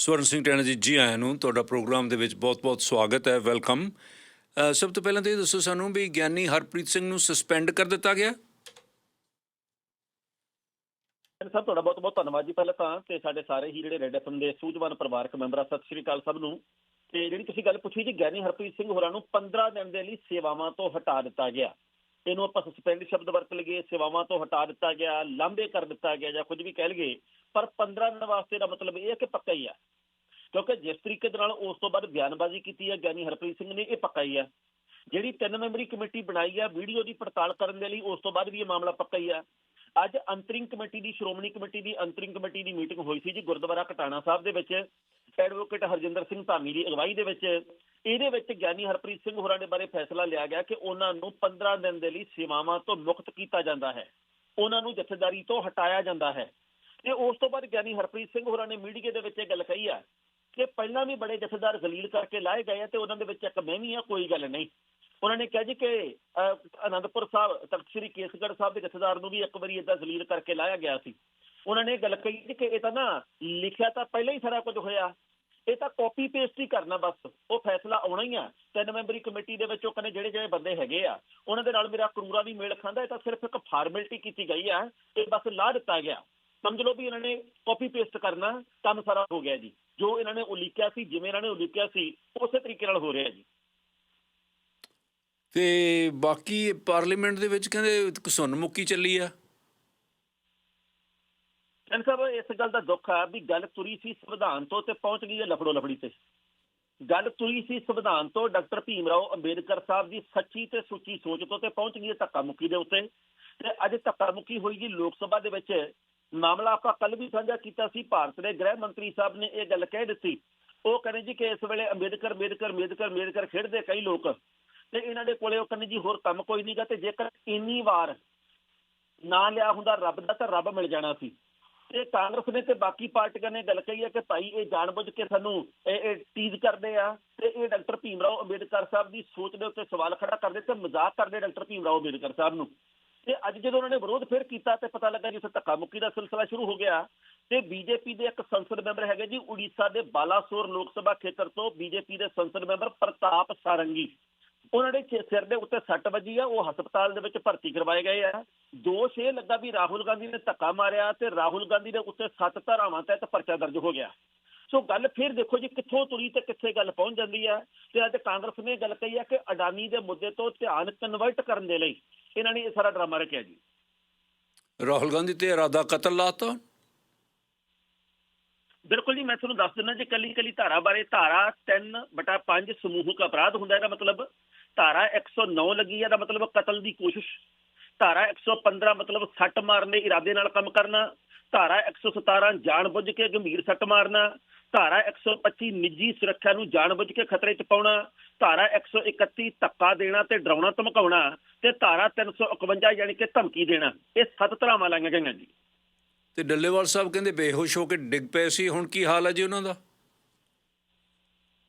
ਸਵਰਨ ਸਿੰਘ ਟੈਣਾ ਜੀ ਜੀ ਆਇਆਂ ਨੂੰ ਤੁਹਾਡਾ ਪ੍ਰੋਗਰਾਮ ਦੇ ਵਿੱਚ ਬਹੁਤ-ਬਹੁਤ ਸਵਾਗਤ ਹੈ, ਵੈਲਕਮ। ਸਭ ਤੋਂ ਪਹਿਲਾਂ ਤਾਂ ਇਹ ਦੱਸੋ ਸਾਨੂੰ ਵੀ ਗਿਆਨੀ ਹਰਪ੍ਰੀਤ ਸਿੰਘ ਨੂੰ ਸਸਪੈਂਡ ਕਰ ਦਿੱਤਾ ਗਿਆ? ਸਭ ਤੁਹਾਡਾ ਬਹੁਤ ਬਹੁਤ ਧੰਨਵਾਦ ਜੀ ਪਹਿਲਾਂ ਤਾਂ ਤੇ ਸਾਡੇ ਸਾਰੇ ਹੀ ਜਿਹੜੇ ਰੈਡ ਐਫਐਮ ਦੇ ਸੂਝਵਾਨ ਪਰਿਵਾਰਕ ਮੈਂਬਰਾਂ ਸਤਿ ਸ਼੍ਰੀ ਅਕਾਲ ਸਭ ਨੂੰ। ਤੇ ਜਿਹੜੀ ਤੁਸੀਂ ਗੱਲ ਪੁੱਛੀ ਜੀ, ਗਿਆਨੀ ਹਰਪ੍ਰੀਤ ਸਿੰਘ ਹੋਰਾਂ ਨੂੰ 15 ਦਿਨ ਦੇ ਲਈ ਸੇਵਾਵਾਂ ਤੋਂ ਹਟਾ ਦਿੱਤਾ ਗਿਆ। ਇਹਨੂੰ ਆਪਾਂ ਸਸਪੈਂਡ ਸ਼ਬਦ ਵਰਤ ਲਈਏ, ਸੇਵਾਵਾਂ ਤੋਂ ਹਟਾ ਦਿੱਤਾ ਗਿਆ, ਲਾਂਭੇ ਕਰ ਦਿੱਤਾ ਗਿਆ ਜਾਂ ਕੁਝ ਵੀ ਕਹਿ ਲਈਏ ਪਰ 15 ਦਿਨ ਵਾਸਤੇ ਦਾ ਮਤਲਬ ਇਹ ਹੈ ਕਿ ਪੱਕਾ ਹੀ ਆ ਕਿਉਂਕਿ ਜਿਸ ਤਰੀਕੇ ਦੇ ਨਾਲ ਉਸ ਤੋਂ ਬਾਅਦ ਬਿਆਨਬਾਜ਼ੀ ਕੀਤੀ ਹੈ, ਗਿਆਨੀ ਹਰਪ੍ਰੀਤ ਸਿੰਘ ਨੇ, ਇਹ ਪੱਕਾ ਹੀ ਹੈ। ਜਿਹੜੀ ਤਿੰਨ ਮੈਂਬਰੀ ਕਮੇਟੀ ਬਣਾਈ ਹੈ, ਵੀਡੀਓ ਦੀ ਪੜਤਾਲ ਕਰਨ ਦੇ ਲਈ ਉਸ ਤੋਂ ਬਾਅਦ ਵੀ ਇਹ ਮਾਮਲਾ ਪੱਕਾ ਹੀ ਹੈ। ਅੱਜ ਅੰਤਰਿੰਗ ਕਮੇਟੀ ਦੀ, ਸ਼੍ਰੋਮਣੀ ਕਮੇਟੀ ਦੀ, ਅੰਤਰਿੰਗ ਕਮੇਟੀ ਦੀ ਮੀਟਿੰਗ ਹੋਈ ਸੀ ਜੀ ਗੁਰਦੁਆਰਾ ਕਟਾਣਾ ਸਾਹਿਬ ਦੇ ਵਿੱਚ। ਐਡਵੋਕੇਟ ਹਰਜਿੰਦਰ ਸਿੰਘ ਧਾਮੀ ਦੀ ਅਗਵਾਈ ਦੇ ਵਿੱਚ। ਇਹਦੇ ਵਿੱਚ ਗਿਆਨੀ ਹਰਪ੍ਰੀਤ ਸਿੰਘ ਹੋਰਾਂ ਦੇ ਬਾਰੇ ਫੈਸਲਾ ਲਿਆ ਗਿਆ ਕਿ ਉਹਨਾਂ ਨੂੰ 15 ਦਿਨ ਦੇ ਲਈ ਸੇਵਾਵਾਂ ਤੋਂ ਮੁਕਤ ਕੀਤਾ ਜਾਂਦਾ ਹੈ। ਉਹਨਾਂ ਨੂੰ ਜਥੇਦਾਰੀ ਤੋਂ ਹਟਾਇਆ ਜਾਂਦਾ ਹੈ। ਤੇ ਉਸ ਤੋਂ ਬਾਅਦ ਗਿਆਨੀ ਹਰਪ੍ਰੀਤ ਸਿੰਘ ਹੋਰਾਂ ਨੇ ਮੀਡੀਆ ਦੇ ਵਿੱਚ ਇਹ ਗੱਲ ਕਹੀ ਆ ਕਿ ਪਹਿਲਾਂ ਵੀ ਬੜੇ ਜਥੇਦਾਰ ਜ਼ਲੀਲ ਕਰਕੇ ਲਾਏ ਗਏ ਆ ਤੇ ਉਹਨਾਂ ਦੇ ਵਿੱਚ ਇੱਕ ਮੈਂ ਵੀ ਆ, ਕੋਈ ਗੱਲ ਨਹੀਂ। ਉਹਨਾਂ ਨੇ ਕਿਹਾ ਜੀ ਕਿ ਅਨੰਦਪੁਰ ਸਾਹਿਬ, ਤਖਤ ਸ੍ਰੀ ਕੇਸਗੜ੍ਹ ਸਾਹਿਬ ਦੇ ਜਥੇਦਾਰ ਨੂੰ ਵੀ ਇੱਕ ਵਾਰੀ ਇਦਾਂ ਜ਼ਲੀਲ ਕਰਕੇ ਲਾਇਆ ਗਿਆ ਸੀ। ਉਹਨਾਂ ਨੇ ਇਹ ਗੱਲ ਕਹੀ ਜੀ ਕਿ ਇਹ ਤਾਂ ਨਾ ਲਿਖਿਆ ਤਾਂ ਪਹਿਲਾਂ ਹੀ ਸਾਰਾ ਕੁਝ ਹੋਇਆ। ਇਹ ਤਾਂ ਕਾਪੀ ਪੇਸਟ ਹੀ ਕਰਨਾ ਬਸ। ਉਹ ਫੈਸਲਾ ਆਉਣਾ ਹੀ ਆ। ਤਿੰਨ ਮੈਂਬਰੀ ਕਮੇਟੀ ਦੇ ਵਿੱਚ ਉਹ ਕਹਿੰਦੇ ਜਿਹੜੇ ਜਿਹੜੇ ਬੰਦੇ ਹੈਗੇ ਆ, ਉਹਨਾਂ ਦੇ ਨਾਲ ਮੇਰਾ ਕਰੂਰਾ ਵੀ ਮੇਲ ਖਾਂਦਾ, ਇਹ ਤਾਂ ਸਿਰਫ ਇੱਕ ਫਾਰਮੈਲਿਟੀ ਕੀਤੀ ਗਈ ਆ। ਇਹ ਬਸ ਲਾ ਦਿੱਤਾ ਗਿਆ। ਸਮਝ ਲਓ ਵੀ ਇਹਨਾਂ ਨੇ ਕਾਪੀ ਪੇਸਟ ਕਰਨਾ ਕੰਮ ਸਾਰਾ ਹੋ ਗਿਆ ਜੀ। ਜੋ ਇਹਨਾਂ ਨੇ ਉਲੀਕਿਆ ਸੀ ਜਿਵੇਂ ਇਹਨਾਂ ਨੇ ਉਲੀਕਿਆ ਸੀ ਉਸੇ ਤਰੀਕੇ ਨਾਲ ਹੋ ਰਿਹਾ ਜੀ। ਤੇ ਬਾਕੀ ਪਾਰਲੀਮੈਂਟ ਦੇ ਵਿੱਚ ਕਹਿੰਦੇ ਸੁੰਨ ਮੁੱਕੀ ਚੱਲੀ ਆ। ਸੈਨ ਸਾਹਿਬ ਇਸ ਗੱਲ ਦਾ ਦੁੱਖ ਆ ਵੀ ਗੱਲ ਤੁਰੀ ਸੀ ਸੰਵਿਧਾਨ ਤੋਂ ਤੇ ਪਹੁੰਚ ਗਈ ਹੈ ਲਫੜੋ ਲਫੜੀ ਤੇ। ਗੱਲ ਤੁਰੀ ਸੀ ਸੰਵਿਧਾਨ ਤੋਂ ਡਾਕਟਰ ਭੀਮ ਰਾਓ ਅੰਬੇਦਕਰ ਸਾਹਿਬ ਦੀ ਸੱਚੀ ਤੇ ਸੁੱਚੀ ਸੋਚ ਤੋਂ ਤੇ ਪਹੁੰਚ ਗਈ ਹੈ ਧੱਕਾ ਮੁੱਕੀ ਦੇ ਉੱਤੇ। ਤੇ ਅੱਜ ਧੱਕਾ ਮੁੱਕੀ ਹੋਈ ਜੀ ਲੋਕ ਸਭਾ ਦੇ ਵਿੱਚ ਮਾਮਲਾ ਆਪਾਂ ਕੱਲ ਵੀ ਸਾਂਝਾ ਕੀਤਾ ਸੀ, ਭਾਰਤ ਦੇ ਗ੍ਰਹਿ ਮੰਤਰੀ ਸਾਹਿਬ ਨੇ ਇਹ ਗੱਲ ਕਹਿ ਦਿੱਤੀ। ਉਹ ਕਹਿੰਦੇ ਜੀ ਕਿ ਇਸ ਵੇਲੇ ਅੰਬੇਦਕਰ ਅੰਬੇਦਕਰ ਅੰਬੇਦਕਰ ਅੰਬੇਦਕਰ ਖੇਡਦੇ ਕਈ ਲੋਕ ਤੇ ਇਹਨਾਂ ਦੇ ਕੋਲੇ ਉਹ ਕਹਿੰਦੇ ਜੀ ਹੋਰ ਕੰਮ ਕੋਈ ਨਹੀਂਗਾ ਤੇ ਜੇਕਰ ਇੰਨੀ ਵਾਰ ਨਾ ਲਿਆ ਹੁੰਦਾ ਰੱਬ ਦਾ ਤਾਂ ਰੱਬ ਮਿਲ ਜਾਣਾ ਸੀ। ਤੇ ਕਾਂਗਰਸ ਨੇ ਤੇ ਬਾਕੀ ਪਾਰਟੀਆਂ ਨੇ ਗੱਲ ਕਹੀ ਹੈ ਕਿ ਭਾਈ ਇਹ ਜਾਣਬੁੱਝ ਕੇ ਸਾਨੂੰ ਇਹ ਇਹ ਟੀਜ਼ ਕਰਦੇ ਆ ਤੇ ਇਹ ਡਾਕਟਰ ਭੀਮ ਰਾਓ ਅੰਬੇਦਕਰ ਸਾਹਿਬ ਦੀ ਸੋਚ ਦੇ ਉੱਤੇ ਸਵਾਲ ਖੜਾ ਕਰਦੇ ਤੇ ਮਜ਼ਾਕ ਕਰਦੇ ਡਾਕਟਰ ਭੀਮ ਰਾਓ ਅੰਬੇਦਕਰ ਸਾਹਿਬ ਨੂੰ। ਤੇ ਅੱਜ ਜਦੋਂ ਉਹਨਾਂ ਨੇ ਵਿਰੋਧ ਫਿਰ ਕੀਤਾ ਤੇ ਪਤਾ ਲੱਗਾ ਜਿਸ ਧੱਕਾ ਮੁੱਕੀ ਦਾ ਸਿਲਸਿਲਾ ਸ਼ੁਰੂ ਹੋ ਗਿਆ। ਤੇ ਬੀਜੇਪੀ ਦੇ ਇੱਕ ਸੰਸਦ ਮੈਂਬਰ ਹੈਗੇ ਜੀ ਉੜੀਸਾ ਦੇ ਬਾਲਾਸੋਰ ਲੋਕ ਸਭਾ ਖੇਤਰ ਤੋਂ ਬੀਜੇਪੀ ਦੇ ਸੰਸਦ ਮੈਂਬਰ ਪ੍ਰਤਾਪ ਸਾਰੰਗੀ। ਉਹਨਾਂ ਦੇ ਸਿਰ ਦੇ ਉੱਤੇ ਸੱਟ ਵੱਜੀ ਆ, ਉਹ ਹਸਪਤਾਲ ਦੇ ਵਿੱਚ ਭਰਤੀ ਕਰਵਾਏ ਗਏ ਆ। ਦੋਸ਼ ਇਹ ਲੱਗਾ ਵੀ ਰਾਹੁਲ ਗਾਂਧੀ ਨੇ ਧੱਕਾ ਮਾਰਿਆ ਤੇ ਰਾਹੁਲ ਗਾਂਧੀ ਦੇ ਉੱਤੇ ਸੱਤ ਧਾਰਾਵਾਂ ਤਹਿਤ ਪਰਚਾ ਦਰਜ ਹੋ ਗਿਆ। ਸੋ ਗੱਲ ਫਿਰ ਦੇਖੋ ਜੀ ਕਿੱਥੋਂ ਤੁਰੀ ਤੇ ਕਿੱਥੇ ਗੱਲ ਪਹੁੰਚ ਜਾਂਦੀ ਹੈ ਤੇ ਅੱਜ ਕਾਂਗਰਸ ਨੇ ਗੱਲ ਕਹੀ ਹੈ ਕਿ ਅਡਾਨੀ ਦੇ ਮੁੱਦੇ ਤੋਂ ਧਿਆਨ ਕਨਵਰਟ ਕਰਨ ਦੇ ਲਈ ਇਹਨਾਂ ਨੇ ਇਹ ਸਾਰਾ ਡਰਾਮਾ ਰੱਖਿਆ ਜੀ। ਰਾਹੁਲ ਗਾਂਧੀ ਤੇ ਇਰਾਦਾ ਕਤਲ ਲਾਤਾ। ਬਿਲਕੁਲ ਜੀ ਮੈਂ ਤੁਹਾਨੂੰ ਦੱਸ ਦਿੰਦਾ ਜੀ ਕੱਲੀ ਕੱਲੀ ਧਾਰਾ ਬਾਰੇ ਧਾਰਾ 3 ਬਟਾ 5 ਸਮੂਹਕ ਅਪਰਾਧ ਹੁੰਦਾ ਇਹਦਾ ਮਤਲਬ ਧਾਰਾ 109 ਲੱਗੀ ਹੈ ਦਾ ਮਤਲਬ ਕਤਲ ਦੀ ਕੋਸ਼ਿਸ਼। ਧਾਰਾ 115 ਮਤਲਬ ਸੱਟ ਮਾਰਨ ਦੇ ਇਰਾਦੇ ਨਾਲ ਕੰਮ ਕਰਨਾ। ਧਾਰਾ 117 ਜਾਣਬੁੱਝ ਕੇ ਗੰਭੀਰ ਸੱਟ ਮਾਰਨਾ ਧਾਰਾ 125 ਨਿੱਜੀ ਸੁਰੱਖਿਆ ਨੂੰ ਜਾਣਬੁੱਝ ਕੇ ਖਤਰੇ 'ਚ ਪਾਉਣਾ ਧਾਰਾ 131 ਧੱਕਾ ਦੇਣਾ ਤੇ ਡਰਾਉਣਾ ਧਮਕਾਉਣਾ ਤੇ ਧਾਰਾ 351 ਯਾਨੀ ਕਿ ਧਮਕੀ ਦੇਣਾ ਇਹ ਸੱਤ ਧਾਰਾਵਾਂ ਲਾਈਆਂ ਗਈਆਂ ਜੀ। ਤੇ ਡੱਲੇਵਾਲ ਸਾਹਿਬ ਕਹਿੰਦੇ ਬੇਹੋਸ਼ ਹੋ ਕੇ ਡਿੱਗ ਪਏ ਸੀ ਹੁਣ ਕੀ ਹਾਲ ਹੈ ਜੀ ਉਹਨਾਂ ਦਾ?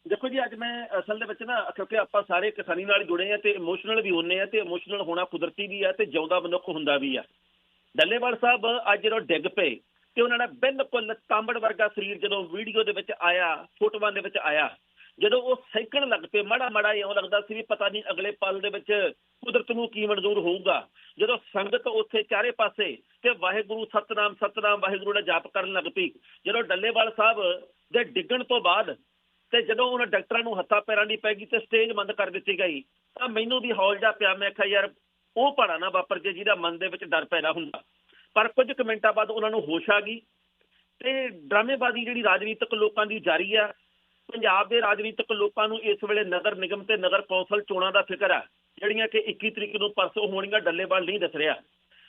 ਦੇਖੋ ਜੀ ਅੱਜ ਮੈਂ ਅਸਲ ਦੇ ਵਿੱਚ ਨਾ ਕਿਉਂਕਿ ਆਪਾਂ ਸਾਰੇ ਕਿਸਾਨੀ ਨਾਲ ਜੁੜੇ ਆ ਤੇ ਇਮੋਸ਼ਨਲ ਵੀ ਹੁੰਨੇ ਆ ਤੇ ਇਮੋਸ਼ਨਲ ਹੋਣਾ ਕੁਦਰਤੀ ਵੀ ਆ ਤੇ ਜਿਉਂਦਾ ਮਨੁੱਖ ਹੁੰਦਾ ਵੀ ਆ। ਡੱਲੇਵਾਲ ਸਾਹਿਬ, ਅੱਜ ਜਦੋਂ ਡਿੱਗ ਪਏ ਤੇ ਉਹਨਾਂ ਦਾ ਬਿਲਕੁਲ ਤਾਂਬੜ ਵਰਗਾ ਸਰੀਰ ਜਦੋਂ ਵੀਡੀਓ ਦੇ ਵਿੱਚ ਆਇਆ, ਫੋਟੋਆਂ ਦੇ ਵਿੱਚ ਆਇਆ, ਜਦੋਂ ਉਹ ਸੈਂਕਣ ਲੱਗ ਪਏ, ਮਾੜਾ ਮਾੜਾ ਇਉਂ ਲੱਗਦਾ ਸੀ ਵੀ ਪਤਾ ਨਹੀਂ ਅਗਲੇ ਪਲ ਦੇ ਵਿੱਚ ਕੁਦਰਤ ਨੂੰ ਕੀ ਮਨਜ਼ੂਰ ਹੋਊਗਾ। ਜਦੋਂ ਸੰਗਤ ਉੱਥੇ ਚਾਰੇ ਪਾਸੇ ਤੇ ਵਾਹਿਗੁਰੂ ਸਤਨਾਮ ਸਤਨਾਮ, ਵਾਹਿਗੁਰੂ ਦਾ ਜਾਪ ਕਰਨ ਲੱਗ ਪਈ, ਜਦੋਂ ਡੱਲੇਵਾਲ ਸਾਹਿਬ ਦੇ ਡਿੱਗਣ ਤੋਂ ਬਾਅਦ ਤੇ ਜਦੋਂ ਉਹਨਾਂ ਡਾਕਟਰਾਂ ਨੂੰ ਹੱਥਾਂ ਪੈਰਾਂ ਦੀ ਪੈ ਗਈ ਤੇ ਸਟੇਜ ਬੰਦ ਕਰ ਦਿੱਤੀ ਗਈ, ਤਾਂ ਮੈਨੂੰ ਵੀ ਹੌਲ ਜਾ ਪਿਆ, ਮੈਂ ਕਿਹਾ, ਯਾਰ ਉਹ ਪੜਾ ਨਾ ਵਾਪਰ ਜੇ ਜਿਹਦਾ ਮਨ ਦੇ ਵਿੱਚ ਡਰ ਪੈਦਾ ਹੁੰਦਾ। ਪਰ ਕੁਝ ਕੁ ਮਿੰਟਾਂ ਬਾਅਦ ਉਹਨਾਂ ਨੂੰ ਹੋਸ਼ ਆ ਗਈ ਤੇ ਡਰਾਮੇਬਾਜ਼ੀ ਜਿਹੜੀ ਰਾਜਨੀਤਿਕ ਲੋਕਾਂ ਦੀ ਜਾਰੀ ਆ, ਪੰਜਾਬ ਦੇ ਰਾਜਨੀਤਿਕ ਲੋਕਾਂ ਨੂੰ ਇਸ ਵੇਲੇ ਨਗਰ ਨਿਗਮ ਤੇ ਨਗਰ ਕੌਂਸਲ ਚੋਣਾਂ ਦਾ ਫਿਕਰ ਆ, ਜਿਹੜੀਆਂ ਕਿ 21 ਤਰੀਕ ਨੂੰ ਪਰਸੋਂ ਹੋਣੀਆਂ ਡੱਲੇਵਾਲ ਨਹੀਂ ਦੱਸ ਰਿਹਾ।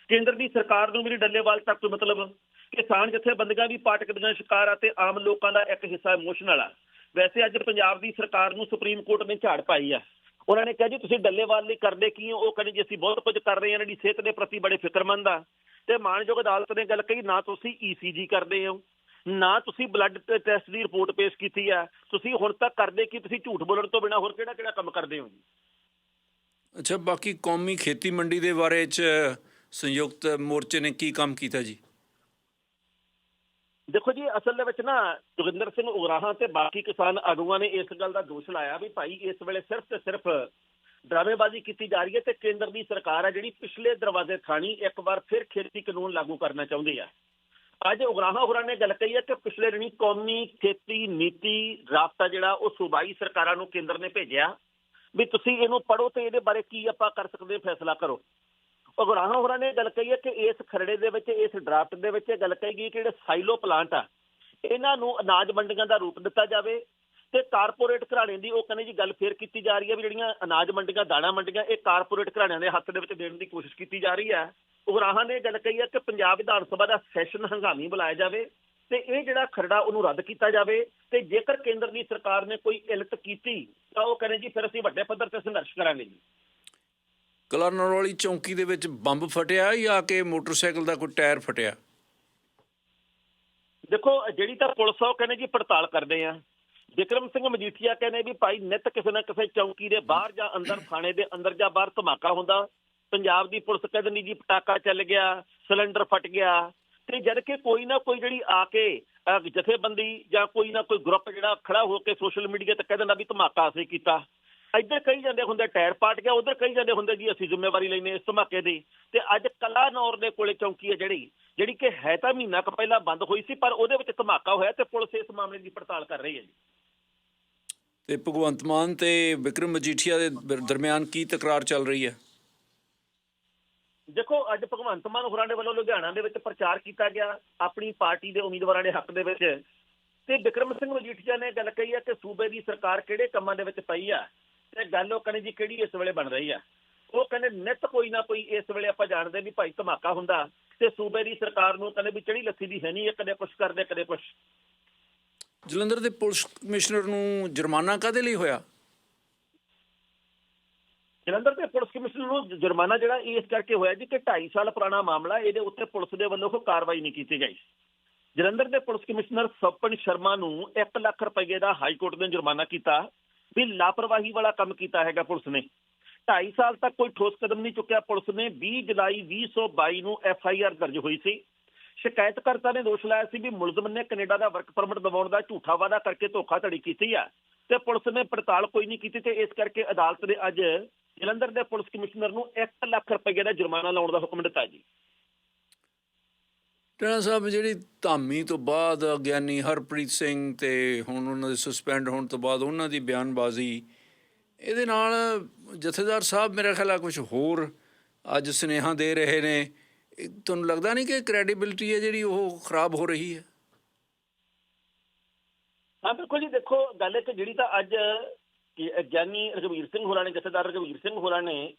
ਕੇਂਦਰ ਦੀ ਸਰਕਾਰ ਨੂੰ ਵੀ ਡੱਲੇਵਾਲ ਤੱਕ ਕੋਈ ਮਤਲਬ। ਕਿਸਾਨ ਜਥੇਬੰਦੀਆਂ ਵੀ ਪਾਟਕ ਦੀਆਂ ਸ਼ਿਕਾਰ ਆ ਤੇ ਆਮ ਲੋਕਾਂ ਦਾ ਇੱਕ ਹਿੱਸਾ ਇਮੋਸ਼ਨਲ ਆ। ਵੈਸੇ ਅੱਜ ਪੰਜਾਬ ਦੀ ਸਰਕਾਰ ਨੂੰ ਸੁਪਰੀਮ ਕੋਰਟ ਨੇ ਝਾੜ ਪਾਈ ਆ। ਉਹਨਾਂ ਨੇ ਕਿਹਾ ਜੀ, ਤੁਸੀਂ ਡੱਲੇਵਾਲ ਲਈ ਕਰਦੇ ਕੀ ਹੋ? ਉਹ ਕਹਿੰਦੇ ਜੀ, ਅਸੀਂ ਬਹੁਤ ਕੁਝ ਕਰ ਰਹੇ ਹਾਂ ਇਹਨਾਂ ਦੀ ਸਿਹਤ ਦੇ ਪ੍ਰਤੀ ਬੜੇ ਫਿਕਰਮੰਦ ਆ। ਤੇ ਮਾਨਯੋਗ ਅਦਾਲਤ ਨੇ ਗੱਲ ਕਹੀ, ਨਾ ਤੁਸੀਂ ਈਸੀਜੀ ਕਰਦੇ ਹੋ, ਨਾ ਤੁਸੀਂ ਬਲੱਡ ਟੈਸਟ ਦੀ ਰਿਪੋਰਟ ਪੇਸ਼ ਕੀਤੀ ਆ। ਤੁਸੀਂ ਹੁਣ ਤੱਕ ਕਰਦੇ ਕੀ? ਤੁਸੀਂ ਝੂਠ ਬੋਲਣ ਤੋਂ ਬਿਨਾ ਹੋਰ ਕਿਹੜਾ ਕਿਹੜਾ ਕੰਮ ਕਰਦੇ ਹੋ ਜੀ? ਅੱਛਾ, ਬਾਕੀ ਕੌਮੀ ਖੇਤੀ ਮੰਡੀ ਦੇ ਬਾਰੇ ਚ ਸੰਯੁਕਤ ਮੋਰਚੇ ਨੇ ਕੀ ਕੰਮ ਕੀਤਾ ਜੀ? ਦੇਖੋ ਜੀ, ਅਸਲ ਦੇ ਵਿੱਚ ਨਾ ਜੋਗਿੰਦਰ ਸਿੰਘ ਉਗਰਾਹਾਂ ਤੇ ਬਾਕੀ ਕਿਸਾਨ ਆਗੂਆਂ ਨੇ ਇਸ ਗੱਲ ਦਾ ਦੋਸ਼ ਲਾਇਆ ਵੀ ਭਾਈ ਇਸ ਵੇਲੇ ਸਿਰਫ ਤੇ ਸਿਰਫ ਡਰਾਮੇਬਾਜ਼ੀ ਕੀਤੀ ਜਾ ਰਹੀ ਹੈ ਤੇ ਕੇਂਦਰ ਦੀ ਸਰਕਾਰ ਹੈ ਜਿਹੜੀ ਪਿਛਲੇ ਦਰਵਾਜ਼ੇ ਥਾਣੀ ਇੱਕ ਵਾਰ ਫਿਰ ਖੇਤੀ ਕਾਨੂੰਨ ਲਾਗੂ ਕਰਨਾ ਚਾਹੁੰਦੀ ਹੈ ਅੱਜ ਉਗਰਾਹਾਂ ਹੋਰਾਂ ਨੇ ਗੱਲ ਕਹੀ ਹੈ ਕਿ ਪਿਛਲੇ ਦਿਨੀ ਕੌਮੀ ਖੇਤੀ ਨੀਤੀ ਰਾਬਤਾ ਜਿਹੜਾ ਉਹ ਸੂਬਾਈ ਸਰਕਾਰਾਂ ਨੂੰ ਕੇਂਦਰ ਨੇ ਭੇਜਿਆ। ਵੀ ਤੁਸੀਂ ਇਹਨੂੰ ਪੜੋ ਤੇ ਇਹਦੇ ਬਾਰੇ ਕੀ ਆਪਾਂ ਕਰ ਸਕਦੇ, ਫੈਸਲਾ ਕਰੋ। ਉਗਰਾਹਾਂ ਹੋਰਾਂ ਨੇ ਗੱਲ ਕਹੀ ਹੈ ਕਿ ਇਸ ਖਰੜੇ ਦੇ ਵਿੱਚ, ਇਸ ਡਰਾਫਟ ਦੇ ਵਿੱਚ ਇਹ ਗੱਲ ਕਹੀ ਗਈ ਕਿ ਜਿਹੜੇ ਸਾਈਲੋ ਪਲਾਂਟ ਆ, ਇਹਨਾਂ ਨੂੰ ਅਨਾਜ ਮੰਡੀਆਂ ਦਾ ਰੂਪ ਦਿੱਤਾ ਜਾਵੇ ਤੇ ਕਾਰਪੋਰੇਟ ਘਰਾਣੇ ਦੀ ਉਹ ਕਹਿੰਦੇ ਜੀ ਗੱਲ ਫੇਰ ਕੀਤੀ ਜਾ ਰਹੀ ਹੈ ਵੀ ਜਿਹੜੀਆਂ ਅਨਾਜ ਮੰਡੀਆਂ, ਦਾਣਾ ਮੰਡੀਆਂ, ਇਹ ਕਾਰਪੋਰੇਟ ਘਰਾਣਿਆਂ ਦੇ ਹੱਥ ਦੇ ਵਿੱਚ ਦੇਣ ਦੀ ਕੋਸ਼ਿਸ਼ ਕੀਤੀ ਜਾ ਰਹੀ ਹੈ। ਉਗਰਾਹਾਂ ਨੇ ਗੱਲ ਕਹੀ ਹੈ ਕਿ ਪੰਜਾਬ ਵਿਧਾਨ ਸਭਾ ਦਾ ਸੈਸ਼ਨ ਹੰਗਾਮੀ ਬੁਲਾਇਆ ਜਾਵੇ ਤੇ ਇਹ ਜਿਹੜਾ ਖਰੜਾ ਉਹਨੂੰ ਰੱਦ ਕੀਤਾ ਜਾਵੇ ਤੇ ਜੇਕਰ ਕੇਂਦਰ ਦੀ ਸਰਕਾਰ ਨੇ ਕੋਈ ਇਲਤ ਕੀਤੀ ਤਾਂ ਉਹ ਕਹਿੰਦੇ ਜੀ ਫਿਰ ਅਸੀਂ ਵੱਡੇ ਪੱਧਰ ਤੇ ਸੰਘਰਸ਼ ਕਰਾਂਗੇ ਜੀ। ਕਲਰਨਰ ਵਾਲੀ ਚੌਂਕੀ ਦੇ ਵਿੱਚ ਬੰਬ ਫਟਿਆ ਜਾਂ ਕਿ ਮੋਟਰਸਾਈਕਲ ਦਾ ਕੋਈ ਟਾਇਰ ਫਟਿਆ? ਦੇਖੋ, ਜਿਹੜੀ ਤਾਂ ਪੁਲਿਸ ਆ, ਉਹ ਕਹਿੰਦੇ ਜੀ ਪੜਤਾਲ ਕਰਦੇ ਆ। ਵਿਕਰਮ ਸਿੰਘ ਮਜੀਠੀਆ ਕਹਿੰਦੇ ਵੀ ਭਾਈ ਨਿਤ ਕਿਸੇ ਨਾ ਕਿਸੇ ਚੌਂਕੀ ਦੇ ਬਾਹਰ ਜਾਂ ਅੰਦਰ, ਥਾਣੇ ਦੇ ਅੰਦਰ ਜਾਂ ਬਾਹਰ ਧਮਾਕਾ ਹੁੰਦਾ। ਪੰਜਾਬ ਦੀ ਪੁਲਿਸ ਕਹਿੰਦੇ ਨਹੀਂ ਜੀ, ਪਟਾਕਾ ਚੱਲ ਗਿਆ, ਸਿਲੰਡਰ ਫਟ ਗਿਆ। ਤੇ ਜਦ ਕਿ ਕੋਈ ਨਾ ਕੋਈ ਜਿਹੜੀ ਆ ਕੇ ਜਥੇਬੰਦੀ ਜਾਂ ਕੋਈ ਨਾ ਕੋਈ ਗਰੁੱਪ ਜਿਹੜਾ ਖੜਾ ਹੋ ਕੇ ਸੋਸ਼ਲ ਮੀਡੀਆ ਤੇ ਕਹਿ ਦਿੰਦਾ ਵੀ ਧਮਾਕਾ ਅਸੀਂ ਕੀਤਾ। ਇੱਧਰ ਕਹੀ ਜਾਂਦੇ ਹੁੰਦੇ ਟਾਇਰ ਪਾਟ ਗਿਆ ਉਧਰ ਕਹੀ ਜਾਂਦੇ ਹੁੰਦੇ ਜੀ ਅਸੀਂ ਜ਼ਿੰਮੇਵਾਰੀ ਲੈਨੇ ਇਸ ਧਮਾਕੇ ਦੀ। ਤੇ ਅੱਜ ਕਲਾਨੌਰ ਦੇ ਕੋਲੇ ਚੌਂਕੀ ਹੈ ਜਿਹੜੀ ਜਿਹੜੀ ਕਿ ਹੈ ਤਾਂ ਮਹੀਨਾ ਕੁ ਪਹਿਲਾਂ ਬੰਦ ਹੋਈ ਸੀ ਪਰ ਉਹਦੇ ਵਿੱਚ ਧਮਾਕਾ ਹੋਇਆ ਤੇ ਪੁਲਿਸ ਇਸ ਮਾਮਲੇ ਦੀ ਪੜਤਾਲ ਕਰ ਰਹੀ ਹੈ ਜੀ। ਤੇ ਭਗਵੰਤ ਮਾਨ ਤੇ ਵਿਕਰਮ ਮਜੀਠੀਆ ਦੇ ਦਰ- ਦਰਮਿਆਨ ਕੀ ਤਕਰਾਰ ਚੱਲ ਰਹੀ ਹੈ? ਦੇਖੋ ਅੱਜ ਭਗਵੰਤ ਮਾਨ ਹੋਰਾਂ ਦੇ ਵੱਲੋਂ ਲੁਧਿਆਣਾ ਦੇ ਵਿੱਚ ਪ੍ਰਚਾਰ ਕੀਤਾ ਗਿਆ ਆਪਣੀ ਪਾਰਟੀ ਦੇ ਉਮੀਦਵਾਰਾਂ ਦੇ ਹੱਕ ਦੇ ਵਿੱਚ। ਤੇ ਵਿਕਰਮ ਸਿੰਘ ਮਜੀਠੀਆ ਨੇ ਗੱਲ ਕਹੀ ਹੈ ਕਿ ਸੂਬੇ ਦੀ ਸਰਕਾਰ ਕਿਹੜੇ ਕੰਮਾਂ ਦੇ ਵਿੱਚ ਪਈ ਆ? ਤੇ ਗੱਲ ਉਹ ਕਹਿੰਦੇ ਜੀ ਕਿਹੜੀ ਇਸ ਵੇਲੇ ਬਣ ਰਹੀ ਆ? ਉਹ ਕਹਿੰਦੇ ਨਿਤ ਕੋਈ ਨਾ ਕੋਈ ਇਸ ਵੇਲੇ ਆਪਾਂ ਜਾਣਦੇ ਵੀ ਭਾਈ ਧਮਾਕਾ ਹੁੰਦਾ। ਤੇ ਸੂਬੇ ਦੀ ਸਰਕਾਰ ਨੂੰ ਕਹਿੰਦੇ ਵੀ ਚੜੀ ਲੱਥੀ ਦੀ ਹੈ ਨਹੀਂ ਇਹ ਕਦੇ ਕੁਛ ਕਰਦੇ ਕਦੇ ਕੁਛ। ਜਲੰਧਰ ਦੇ ਪੁਲਿਸ ਕਮਿਸ਼ਨਰ ਨੂੰ ਜੁਰਮਾਨਾ ਕਾਦੇ ਲਈ ਹੋਇਆ? ਜਲੰਧਰ ਦੇ ਪੁਲਿਸ ਕਮਿਸ਼ਨਰ ਨੂੰ ਜੁਰਮਾਨਾ ਜਿਹੜਾ ਇਸ ਕਰਕੇ ਹੋਇਆ ਜੀ ਕਿ 2.5 ਸਾਲ ਪੁਰਾਣਾ ਮਾਮਲਾ ਇਹਦੇ ਉੱਤੇ ਪੁਲਿਸ ਦੇ ਵੱਲੋਂ ਕੋਈ ਕਾਰਵਾਈ ਨਹੀਂ ਕੀਤੀ ਗਈ। ਜਲੰਧਰ ਦੇ ਪੁਲਿਸ ਕਮਿਸ਼ਨਰ ਸਵਪਨ ਸ਼ਰਮਾ ਨੂੰ 1 ਲੱਖ ਰੁਪਏ ਦਾ ਹਾਈ ਕੋਰਟ ਨੇ ਜੁਰਮਾਨਾ ਕੀਤਾ। ਵੀ ਲਾਪਰਵਾਹੀ ਵਾਲਾ ਕੰਮ ਕੀਤਾ ਹੈਗਾ ਪੁਲਿਸ ਨੇ। 2.5 ਸਾਲ ਤੱਕ ਕੋਈ ਠੋਸ ਕਦਮ ਨਹੀਂ ਚੁੱਕਿਆ ਪੁਲਿਸ ਨੇ। 20 ਜੁਲਾਈ 2022 ਨੂੰ ਐਫ ਆਈ ਆਰ ਦਰਜ ਹੋਈ ਸੀ। ਸ਼ਿਕਾਇਤਕਰਤਾ ਨੇ ਦੋਸ਼ ਲਾਇਆ ਸੀ ਵੀ ਮੁਲਜ਼ਮ ਨੇ ਕੈਨੇਡਾ ਦਾ ਵਰਕ ਪਰਮਿਟ ਦਿਵਾਉਣ ਦਾ ਝੂਠਾ ਵਾਅਦਾ ਕਰਕੇ ਧੋਖਾਧੜੀ ਕੀਤੀ ਆ ਤੇ ਪੁਲਿਸ ਨੇ ਪੜਤਾਲ ਕੋਈ ਨਹੀਂ ਕੀਤੀ ਤੇ ਇਸ ਕਰਕੇ ਅਦਾਲਤ ਨੇ ਅੱਜ ਜਲੰਧਰ ਦੇ ਪੁਲਿਸ ਕਮਿਸ਼ਨਰ ਨੂੰ 1 ਲੱਖ ਰੁਪਏ ਦਾ ਜੁਰਮਾਨਾ ਲਾਉਣ ਦਾ ਹੁਕਮ ਦਿੱਤਾ ਜੀ। ਟਣਾ ਸਾਹਿਬ ਜਿਹੜੀ ਧਾਮੀ ਤੋਂ ਬਾਅਦ ਗਿਆਨੀ ਹਰਪ੍ਰੀਤ ਸਿੰਘ ਤੇ ਹੁਣ ਉਹਨਾਂ ਦੇ ਸਸਪੈਂਡ ਹੋਣ ਤੋਂ ਬਾਅਦ ਉਹਨਾਂ ਦੀ ਬਿਆਨਬਾਜ਼ੀ, ਇਹਦੇ ਨਾਲ ਜਥੇਦਾਰ ਸਾਹਿਬ ਮੇਰਾ ਖਿਆਲ ਆ ਕੁਝ ਹੋਰ ਅੱਜ ਸੁਨੇਹਾ ਦੇ ਰਹੇ ਨੇ। ਤੁਹਾਨੂੰ ਲੱਗਦਾ ਨਹੀਂ ਕਿ ਕ੍ਰੈਡੀਬਿਲਿਟੀ ਹੈ ਜਿਹੜੀ ਉਹ ਖਰਾਬ ਹੋ ਰਹੀ ਹੈ? ਹਾਂ, ਬਿਲਕੁਲ ਜੀ, ਦੇਖੋ, ਗੱਲ ਇੱਕ ਜਿਹੜੀ ਤਾਂ ਅੱਜ ਗਿਆਨੀ ਰਘਵੀਰ ਸਿੰਘ ਹੋਰਾਂ ਨੇ, ਜਥੇਦਾਰ ਰਘਵੀਰ ਸਿੰਘ ਹੋਰਾਂ ਨੇ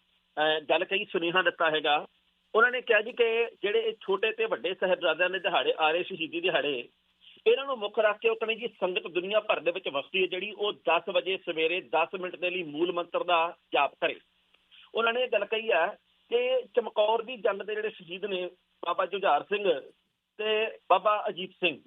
ਗੱਲ ਕਹੀ, ਸੁਨੇਹਾ ਦਿੱਤਾ ਹੈਗਾ। ਉਹਨਾਂ ਨੇ ਕਿਹਾ ਜੀ ਕਿ ਜਿਹੜੇ ਛੋਟੇ ਤੇ ਵੱਡੇ ਸਾਹਿਬਜ਼ਾਦਿਆਂ ਦੇ ਦਿਹਾੜੇ ਆ ਰਹੇ ਸ਼ਹੀਦੀ ਦਿਹਾੜੇ, ਇਹਨਾਂ ਨੂੰ ਮੁੱਖ ਰੱਖ ਕੇ ਉਹ ਕਹਿੰਦੇ ਜੀ ਸੰਗਤ ਦੁਨੀਆ ਭਰ ਦੇ ਵਿੱਚ ਵਸਦੀ ਹੈ, ਜਿਹੜੀ ਉਹ 10 ਵਜੇ ਸਵੇਰੇ 10 ਮਿੰਟ ਦੇ ਲਈ ਮੂਲ ਮੰਤਰ ਦਾ ਜਾਪ ਕਰੇ। ਉਹਨਾਂ ਨੇ ਇਹ ਗੱਲ ਕਹੀ ਹੈ ਕਿ ਚਮਕੌਰ ਦੀ ਜੰਗ ਦੇ ਜਿਹੜੇ ਸ਼ਹੀਦ ਨੇ, ਬਾਬਾ ਜੁਝਾਰ ਸਿੰਘ ਤੇ ਬਾਬਾ ਅਜੀਤ ਸਿੰਘ,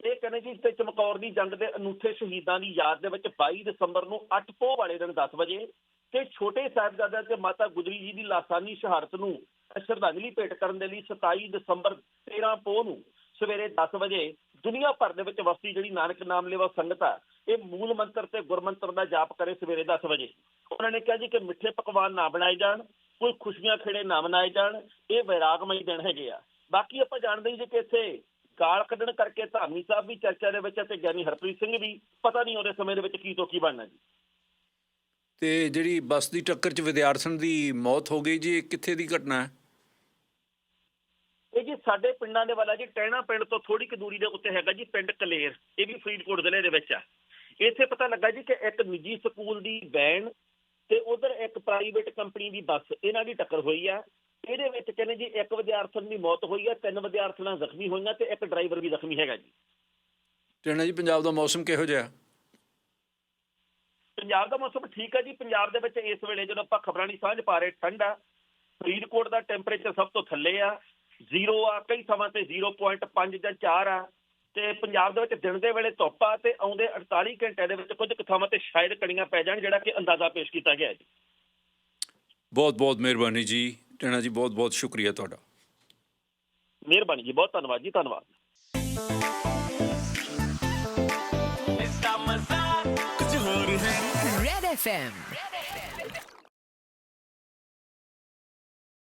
ਇਹ ਕਹਿੰਦੇ ਜੀ ਤੇ ਚਮਕੌਰ ਦੀ ਜੰਗ ਦੇ ਅਨੂਠੇ ਸ਼ਹੀਦਾਂ ਦੀ ਯਾਦ ਦੇ ਵਿੱਚ 22 ਦਸੰਬਰ ਨੂੰ 8 ਪੋਹ ਵਾਲੇ ਦਿਨ 10 ਵਜੇ ਤੇ ਛੋਟੇ ਸਾਹਿਬਜ਼ਾਦਿਆਂ ਤੇ ਮਾਤਾ ਗੁਜਰੀ ਜੀ ਦੀ ਲਾਸਾਨੀ ਸ਼ਹਾਦਤ ਨੂੰ ਸ਼ਰਧਾਂਜਲੀ ਭੇਟ ਕਰਨ ਦੇ ਲਈ 27 ਦਸੰਬਰ 13 ਪੋਹ ਨੂੰ ਸਵੇਰੇ 10 ਵਜੇ ਦੁਨੀਆ ਭਰ ਦੇ ਵਿੱਚ ਵਸਦੀ ਜਿਹੜੀ ਨਾਨਕ ਨਾਮ ਲੈਵਾ ਸੰਗਤ ਆ, ਇਹ ਮੂਲ ਮੰਤਰ ਤੇ ਗੁਰਮੰਤਰ ਦਾ ਜਾਪ ਕਰੇ ਸਵੇਰੇ 10 ਵਜੇ। ਉਹਨਾਂ ਨੇ ਕਿਹਾ ਜੀ ਕਿ ਮਿੱਠੇ ਪਕਵਾਨ ਨਾ ਬਣਾਏ ਜਾਣ, ਕੋਈ ਖੁਸ਼ੀਆਂ ਖੇੜੇ ਨਾ ਮਨਾਏ ਜਾਣ, ਇਹ ਵੈਰਾਗਮਈ ਦਿਨ ਹੈਗੇ ਆ। ਬਾਕੀ ਆਪਾਂ ਜਾਣਦੇ ਹੀ ਜੇ ਕਿ ਇੱਥੇ ਗਾਲ ਕੱਢਣ ਕਰਕੇ ਧਾਮੀ ਸਾਹਿਬ ਵੀ ਚਰਚਾ ਦੇ ਵਿੱਚ ਆ ਤੇ ਗਿਆਨੀ ਹਰਪ੍ਰੀਤ ਸਿੰਘ ਵੀ, ਪਤਾ ਨਹੀਂ ਉਹਦੇ ਸਮੇਂ ਦੇ ਵਿੱਚ ਕੀ ਤੋਂ ਕੀ ਬਣਨਾ ਜੀ। ਤੇ ਜਿਹੜੀ ਬੱਸ ਦੀ ਟੱਕਰ 'ਚ ਵਿਦਿਆਰਥਣ ਦੀ ਮੌਤ ਹੋ ਗਈ ਜੀ, ਇਹ ਕਿੱਥੇ ਦੀ ਘਟਨਾ ਹੈ? ਇਹ ਜੀ ਸਾਡੇ ਪਿੰਡਾਂ ਦੇ ਵਾਲਾ ਜੀ ਟਹਿਣਾ ਪਿੰਡ ਤੋਂ ਥੋੜੀ ਕੁ ਦੂਰੀ ਦੇ ਉੱਤੇ ਹੈਗਾ ਜੀ ਪਿੰਡ ਕਲੇਰ ਇਹ ਵੀ ਫਰੀਦਕੋਟ ਜ਼ਿਲ੍ਹੇ ਦੇ ਵਿੱਚ ਆ। ਇੱਥੇ ਪਤਾ ਲੱਗਾ ਜੀ ਕਿ ਇੱਕ ਨਿੱਜੀ ਸਕੂਲ ਦੀ ਵੈਨ ਤੇ ਉਧਰ ਇੱਕ ਪ੍ਰਾਈਵੇਟ ਕੰਪਨੀ ਦੀ ਬੱਸ ਇਹਨਾਂ ਦੀ ਟੱਕਰ ਹੋਈ ਆ। ਇਹਦੇ ਵਿੱਚ ਕਹਿੰਦੇ ਜੀ ਇੱਕ ਵਿਦਿਆਰਥਣ ਦੀ ਮੌਤ ਹੋਈ ਆ ਤਿੰਨ ਵਿਦਿਆਰਥਣਾਂ ਜ਼ਖਮੀ ਹੋਈਆਂ ਤੇ ਇੱਕ ਡਰਾਈਵਰ ਵੀ ਜ਼ਖਮੀ ਹੈਗਾ ਜੀ। ਟਣਾ ਜੀ ਪੰਜਾਬ ਦਾ ਮੌਸਮ ਕਿਹੋ ਜਿਹਾ? ਪੰਜਾਬ ਦਾ ਮੌਸਮ ਠੀਕ ਹੈ ਜੀ ਪੰਜਾਬ ਦੇ ਵਿੱਚ ਇਸ ਵੇਲੇ ਜਦੋਂ ਆਪਾਂ ਖਬਰਾਂ ਦੀ ਸਾਂਝ ਪਾ ਰਹੇ ਠੰਡ ਆ। ਫਰੀਦਕੋਟ ਦਾ ਟੈਂਪਰੇਚਰ ਸਭ ਤੋਂ ਥੱਲੇ ਆ। 0 ਆ ਕਈ ਥਾਵਾਂ ਤੇ 0.5 ਜਾਂ 4 ਆ। ਤੇ ਪੰਜਾਬ ਦੇ ਵਿੱਚ ਦਿਨ ਦੇ ਵੇਲੇ ਧੁੱਪ ਤੇ ਆਉਂਦੇ 48 ਘੰਟੇ ਦੇ ਵਿੱਚ ਕੁਝ ਥਾਵਾਂ ਤੇ ਸ਼ਾਇਦ ਕਣੀਆਂ ਪੈ ਜਾਣ ਜਿਹੜਾ ਕਿ ਅੰਦਾਜ਼ਾ ਪੇਸ਼ ਕੀਤਾ ਗਿਆ ਜੀ। ਬਹੁਤ ਬਹੁਤ ਮਿਹਰਬਾਨੀ ਜੀ। ਟਣਾ ਜੀ ਬਹੁਤ ਬਹੁਤ ਸ਼ੁਕਰੀਆ ਤੁਹਾਡਾ। ਮਿਹਰਬਾਨੀ ਜੀ ਬਹੁਤ ਧੰਨਵਾਦ ਜੀ ਧੰਨਵਾਦ। ਇਸ ਦਾ ਮਜ਼ਾ ਕੁਝ ਹੋਰ ਹੈ ਰੈਡ ਐਫਐਮ